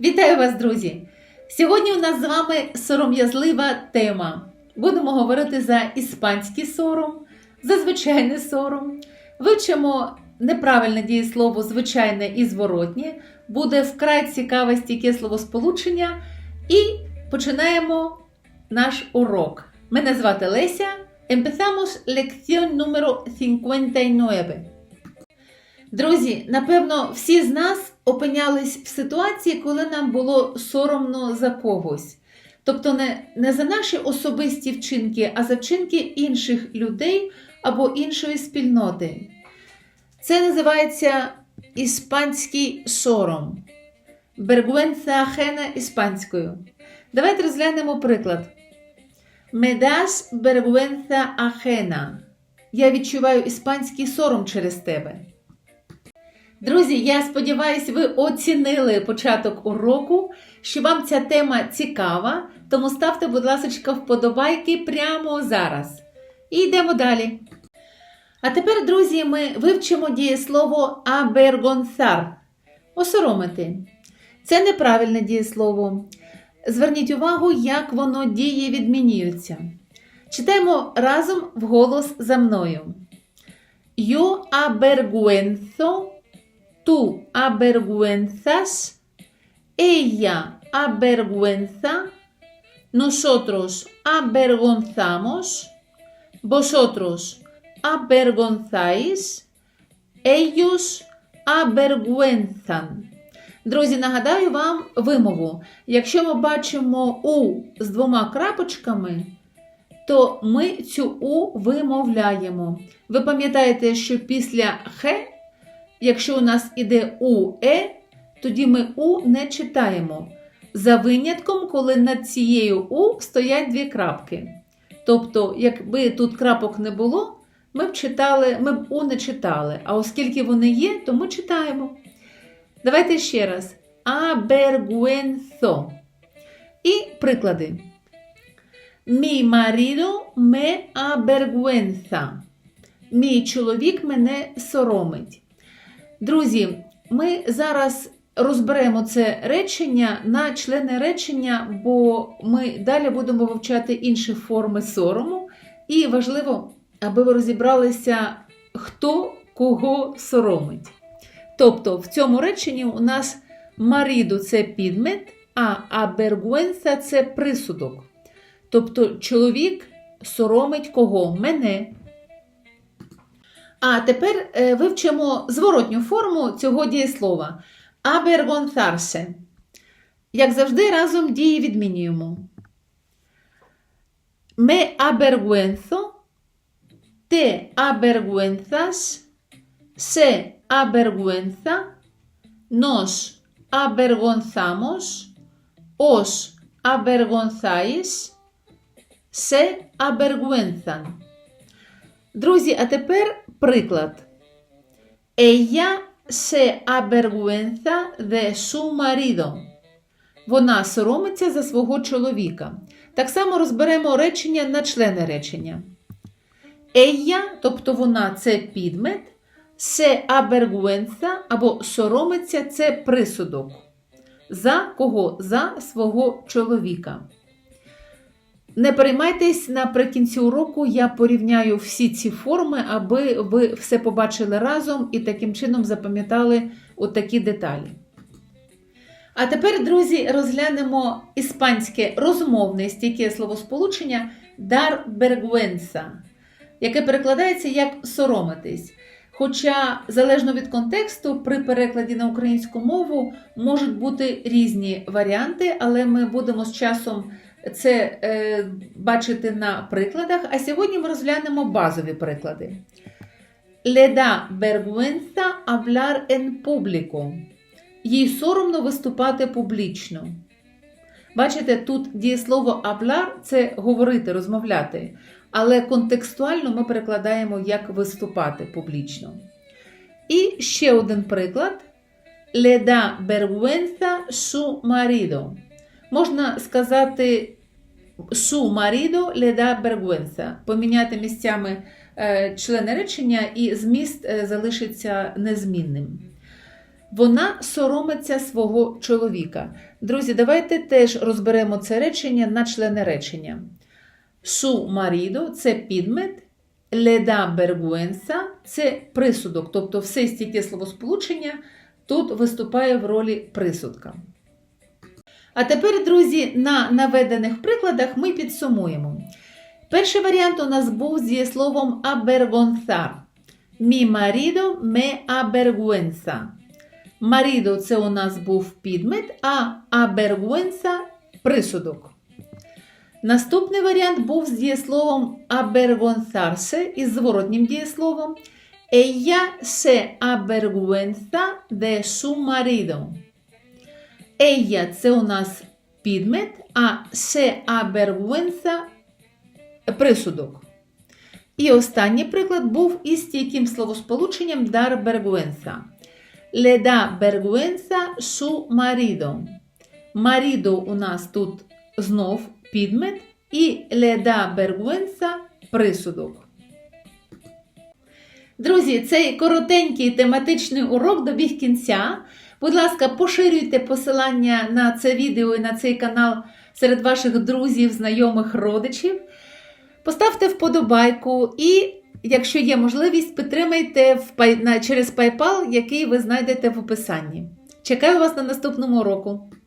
Вітаю вас, друзі! Сьогодні у нас з вами сором'язлива тема. Будемо говорити за іспанський сором, за звичайний сором. Вивчимо неправильне дієслово звичайне і зворотнє. Буде вкрай цікаве стійке словосполучення. І починаємо наш урок. Мене звати Леся. Empezamos lección número 59. Друзі, напевно, всі з нас опинялись в ситуації, коли нам було соромно за когось. Тобто не, не за наші особисті вчинки, а за вчинки інших людей або іншої спільноти. Це називається іспанський сором. Vergüenza ajena іспанською. Давайте розглянемо приклад. Me das vergüenza. Я відчуваю іспанський сором через тебе. Друзі, я сподіваюся, ви оцінили початок уроку, що вам ця тема цікава, тому ставте, будь ласка, вподобайки прямо зараз. І йдемо далі. А тепер, друзі, ми вивчимо дієслово avergonzar – осоромити. Це неправильне дієслово. Зверніть увагу, як воно діє відмінюється. Читаємо разом вголос за мною. Yo avergüenzo tú avergüenzas, ella avergüenza, nosotros avergonzamos, vosotros avergonzáis, ellos avergüenzan. Друзі, нагадаю вам вимову. Якщо ми бачимо У з двома крапочками, то ми цю У вимовляємо. Ви пам'ятаєте, що після Х Якщо у нас іде УЕ, тоді ми У не читаємо. За винятком, коли над цією У стоять дві крапки. Тобто, якби тут крапок не було, ми б читали, ми б У не читали. А оскільки вони є, то ми читаємо. Давайте ще раз. Avergüenzo. І приклади. Мій marido me avergüenza. Мій чоловік мене соромить. Друзі, ми зараз розберемо це речення на члени речення, бо ми далі будемо вивчати інші форми сорому. І важливо, аби ви розібралися, хто кого соромить. Тобто, в цьому реченні у нас маріду це підмет, а абергуенса це присудок. Тобто, чоловік соромить кого? Мене. А тепер е, вивчимо зворотню форму цього дієслова. Avergonzarse. Як завжди, разом дії відмінюємо. Me avergüenzo, te avergüenzas, se avergüenza, nos avergonzamos, os avergonzáis, se avergüenzan. Друзі, а тепер приклад. Ella se avergüenza de su marido. Вона соромиться за свого чоловіка. Так само розберемо речення на члени речення. Ella, тобто вона це підмет, se avergüenza або соромиться це присудок. За кого? За свого чоловіка. Не переймайтесь наприкінці уроку, я порівняю всі ці форми, аби ви все побачили разом і таким чином запам'ятали отакі деталі. А тепер, друзі, розглянемо іспанське розмовне стійке словосполучення dar vergüenza, яке перекладається як соромитись. Хоча, залежно від контексту, при перекладі на українську мову можуть бути різні варіанти, але ми будемо з часом це е, бачити на прикладах. А сьогодні ми розглянемо базові приклади. Le da vergüenza hablar en público. Їй соромно виступати публічно. Бачите, тут дієслово hablar – це говорити, розмовляти. Але контекстуально ми перекладаємо як виступати публічно. І ще один приклад: Le da vergüenza su marido. Можна сказати su marido le da vergüenza. Поміняти місцями е, члени речення і зміст е, залишиться незмінним. Вона соромиться свого чоловіка. Друзі, давайте теж розберемо це речення на члени речення. Su marido – це підмет, le da vergüenza – це присудок, тобто все стільки словосполучення тут виступає в ролі присудка. А тепер, друзі, на наведених прикладах ми підсумуємо. Перший варіант у нас був з дієсловом avergonzar. Mi marido me avergüenza. Марідо це у нас був підмет, а avergüenza – присудок. Наступний варіант був з дієсловом avergonzarse із зворотнім дієсловом. Ella se avergüenza de su marido. Ella – це у нас підмет, а se avergüenza – присудок. І останній приклад був із стійким словосполученням dar vergüenza. Le da vergüenza su marido. Marido у нас тут знов підмет і le da vergüenza присудок. Друзі, цей коротенький тематичний урок добіг кінця. Будь ласка, поширюйте посилання на це відео і на цей канал серед ваших друзів, знайомих, родичів. Поставте вподобайку і, якщо є можливість, підтримайте в на- через PayPal, який ви знайдете в описанні. Чекаю вас на наступному уроку.